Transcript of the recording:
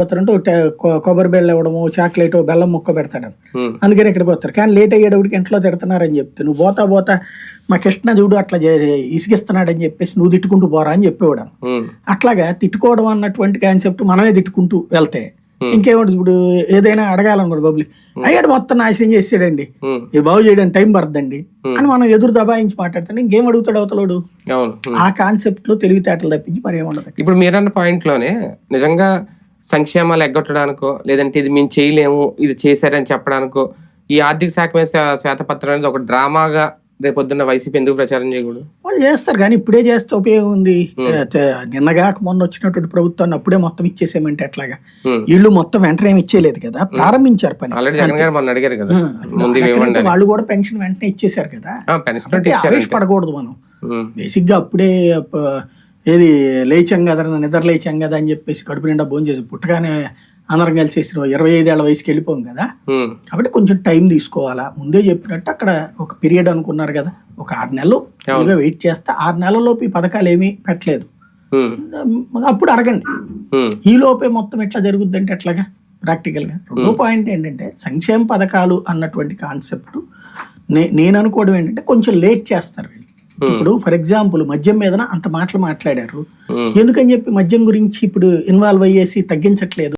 పోతారంటే కొబ్బరి బెల్ల ఇవ్వడము చాక్లెట్ బెల్లం ముక్క పెడతాడని ఉమ్, అందుకని ఇక్కడికి వస్తారు. కానీ లేట్ అయ్యేటప్పటికి ఇంట్లో తిడుతున్నారని చెప్తే నువ్వు పోతా పోతా మా కృష్ణ చూడు అట్లా ఇసుకిస్తున్నాడని చెప్పేసి నువ్వు తిట్టుకుంటూ పోరా అని చెప్పేవాడు అట్లాగా తిట్టుకోవడం అన్నటువంటి కాన్సెప్ట్ మనమే తిట్టుకుంటూ వెళ్తే ఇంకేముంటుంది ఇప్పుడు ఏదైనా అడగాలనుకోడు పబ్లిక్ అయ్యాడు మొత్తం నాశనం చేసాడండి ఇది బాగు చేయడానికి టైం పడుతుందండి అని మనం ఎదురు దబాయించి మాట్లాడుతుంటే ఇంకేం అడుగుతాడు అవతలోడు. ఆ కాన్సెప్ట్లో తెలివితేటలు తప్పించి మరి ఏముండదు ఇప్పుడు మీరన్న పాయింట్లోనే నిజంగా సంక్షేమాలు ఎగ్గొట్టడానికో లేదంటే ఇది మేము చేయలేము ఇది చేశారని చెప్పడానికో ఈ ఆర్థిక శాఖ మీద శ్వే- శ్వేతపత్రం అనేది ఒక డ్రామాగా రేపొద్దున్న వైసీపీ ఎందుకు ప్రచారం చేయకూడదు? వాళ్ళు చేస్తారు కానీ ఇప్పుడే చేస్తే ఉపయోగం ఉంది. చ- నిన్నగాక మొన్న వచ్చినటువంటి ప్రభుత్వాన్ని అప్పుడే మొత్తం ఇచ్చేసేమంటే ఎట్లాగా? Hmm. ఇళ్ళు మొత్తం వెంటనే ఏమి ఇచ్చేలేదు కదా? ప్రారంభించారు పని. అడిగారు కదా. వాళ్ళు కూడా పెన్షన్ వెంటనే ఇచ్చేసారు కదా. ఆవేశపడకూడదు మనం. బేసిక్గా అప్పుడే ఏది లేచాం కదా నిద్ర లేచాం కదా అని చెప్పేసి కడుపు నిండా భోజనం చేసి పుట్టగానే అందరం కలిసి చేసిన ఇరవై ఐదేళ్ళ వయసుకి వెళ్ళిపోం కదా. కాబట్టి కొంచెం టైం తీసుకోవాలా. ముందే చెప్పినట్టు అక్కడ ఒక పీరియడ్ అనుకున్నారు కదా ఒక ఆరు నెలలు వెయిట్ చేస్తే. ఆరు నెలల్లోపు ఈ పథకాలు ఏమీ పెట్టలేదు. అప్పుడు అడగండి. ఈ లోపే మొత్తం ఎట్లా జరుగుద్ది అంటే ఎట్లాగా? ప్రాక్టికల్గా. రెండో పాయింట్ ఏంటంటే సంక్షేమ పథకాలు అన్నటువంటి కాన్సెప్ట్ నే నేను అనుకోవడం ఏంటంటే కొంచెం లేట్ చేస్తారు ఇప్పుడు ఫర్ ఎగ్జాంపుల్ మద్యం మీద అంత మాటలు మాట్లాడారు. ఉమ్. ఎందుకని చెప్పి మద్యం గురించి ఇప్పుడు ఇన్వాల్వ్ అయ్యేసి తగ్గించట్లేదు?